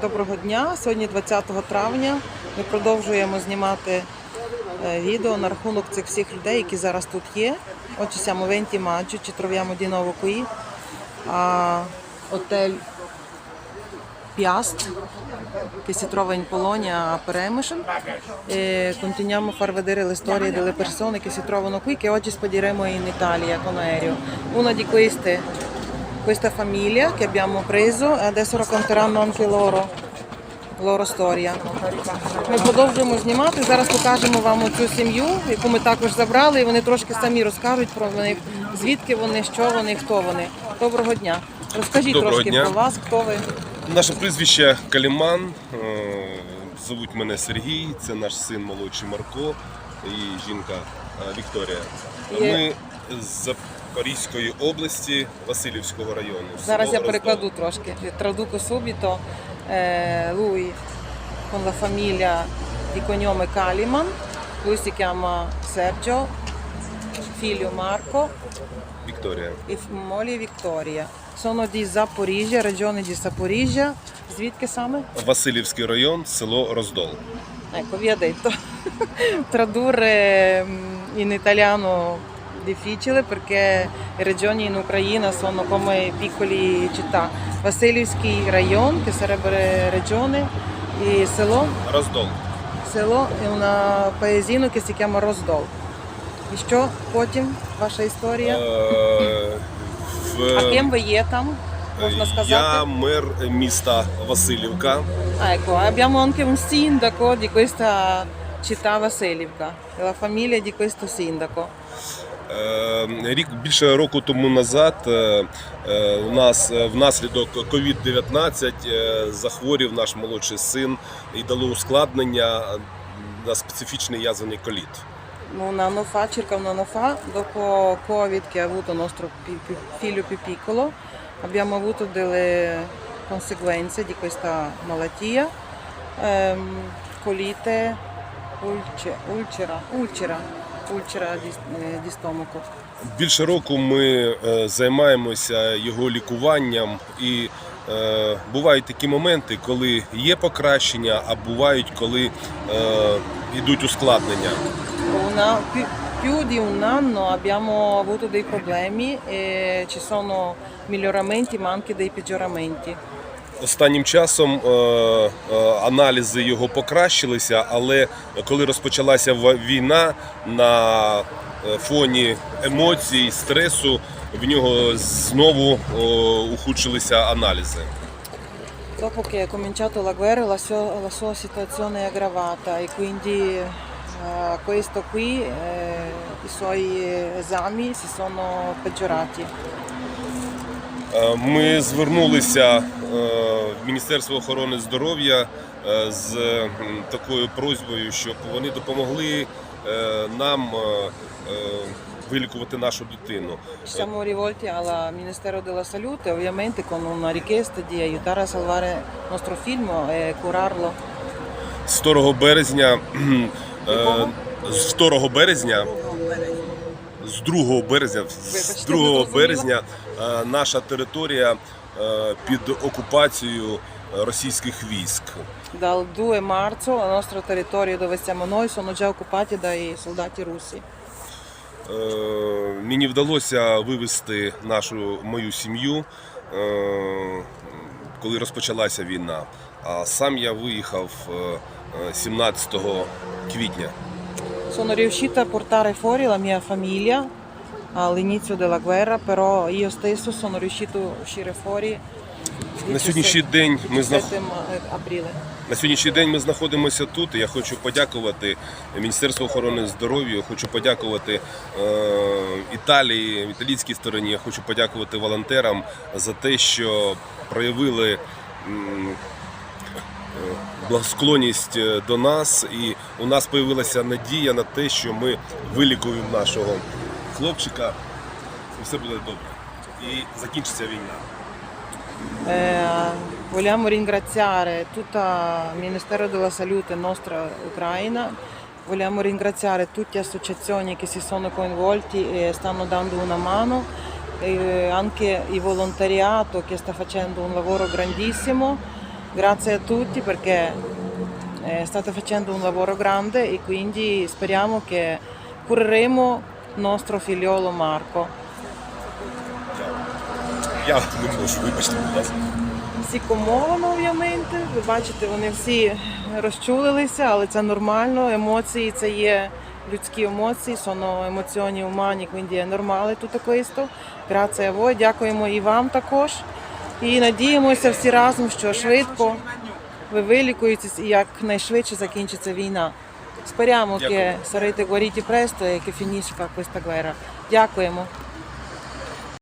Доброго дня. Сьогодні 20 травня. Ми продовжуємо знімати е, відео на рахунок цих всіх людей, які зараз тут є. Oggi siamo 20 maggio, ci troviamo di nuovo qui a Hotel Piast che si trova in Polonia a Peremysl e continuiamo far vedere le storie delle persone che si trovano qui che oggi spediremo in questa famiglia che abbiamo preso e adesso racconteranno anche loro loro storia. Ми продовжуємо знімати. Зараз покажемо вам цю сім'ю, яку ми також забрали, і вони трошки самі розкажуть про них, звідки вони, що вони, хто вони. Доброго дня. Розкажіть Доброго трошки дня. про вас, хто ви. Наше прізвище Каліман. е, Зовуть мене Сергій, це наш син молодший Марко і жінка е, Вікторія. Ми з Запорізької області, Васильівського району. Зараз я перекладу трошки. Eh, lui con la famiglia di cognome Kaliman, lui si chiama Sergio, figlio Marco Вікторія. e f- moglie Vittoria. Sono di Zaporizia, regione di Zaporizia. Звідки саме? Васильівський район, село Роздол. Ecco, vi ha detto. Tradurre mm, in italiano difficile perché le regioni in Ucraina sono come piccole città. Vasilivский район, che sarebbe regione, e село, Роздол. село è un paesino che si chiama Роздол. І що потім ваша історія? Е, А ким ви є там? Можна сказати? Я мер міста Васильівка. Ah, ecco, abbiamo anche un sindaco di questa città Vasilivka, la famiglia di questo sindaco. Е, Рік більше року тому назад е, е, у нас е, внаслідок COVID-19 е, захворів наш молодший син і дало ускладнення на специфічний язвений коліт. Fa, circa un anno fa, dopo Covid che ha avuto nostro figlio più piccolo, abbiamo avuto delle conseguenze di questa malattia, ehm, colite, ulce- ulcera, ulcera, eh, di stomaco. Більше року ми е, займаємося його лікуванням, і е, бувають такі моменти, коли є покращення, а бувають, коли е, йдуть ускладнення. Più di un anno abbiamo avuto dei problemi e ci sono miglioramenti ma anche dei peggioramenti. Останнім часом е, е, аналізи його покращилися, але коли розпочалася війна на е, фоні емоцій, стресу, в нього знову ухудшилися аналізи. Dopo che è cominciato la guerra la sua, la sua situazione è aggravata e quindi eh, questo qui eh, i suoi esami si sono peggiorati. Ми звернулися Міністерство охорони здоров'я е, з такою просьбою, щоб вони допомогли е, нам е, е, вилікувати нашу дитину. Siamo rivolti al Ministero della Salute ovviamente con una richiesta di aiutare a salvare il nostro figlio e curarlo. З 2 березня е, з 2 березня з 2 березня з 2 березня е, наша територія е, під окупацією російських військ. Dal 2 marzo la nostra territorio dove siamo noi sono già occupati dai soldati russi. Е, Мені вдалося вивезти нашу мою сім'ю, е, коли розпочалася війна. А сам я виїхав е, е, 17 квітня. Sono riuscita a portare fuori la mia famiglia all'inizio della guerra, però io stesso sono riuscito a uscire fuori На сьогоднішній день ми знах... 17 на сьогоднішній день ми знаходимося тут. і Я хочу подякувати Міністерству охорони здоров'я. Хочу подякувати е, Італії, італійській стороні. Я хочу подякувати волонтерам за те, що проявили. е, Благосклонність е, до нас, і у нас з'явилася надія на те, що ми вилікуємо нашого хлопчика, і все буде добре. І закінчиться війна. Eh, vogliamo ringraziare tutto il Ministero della Salute nostra Ucraina, vogliamo ringraziare tutte le associazioni che si sono coinvolti e stanno dando una mano, e anche il volontariato che sta facendo un lavoro grandissimo Grazie a tutti perché eh, state facendo un lavoro grande e quindi speriamo che cureremo nostro figliolo Marco. Я не вибачте, будь ласка. Всі комовано, ovviamente. Ви бачите, вони всі розчулилися, але це нормально. Емоції це є людські емоції, sono емоціоні умані, quindi è normale tutto questo. Grazie a voi, дякуємо і вам також. І надіємося всі разом, що швидко ви вилікуєтесь і якнайшвидше закінчиться війна. Speriamo Дякую. che sarete guariti presto e che finisca questa guerra. Дякуємо.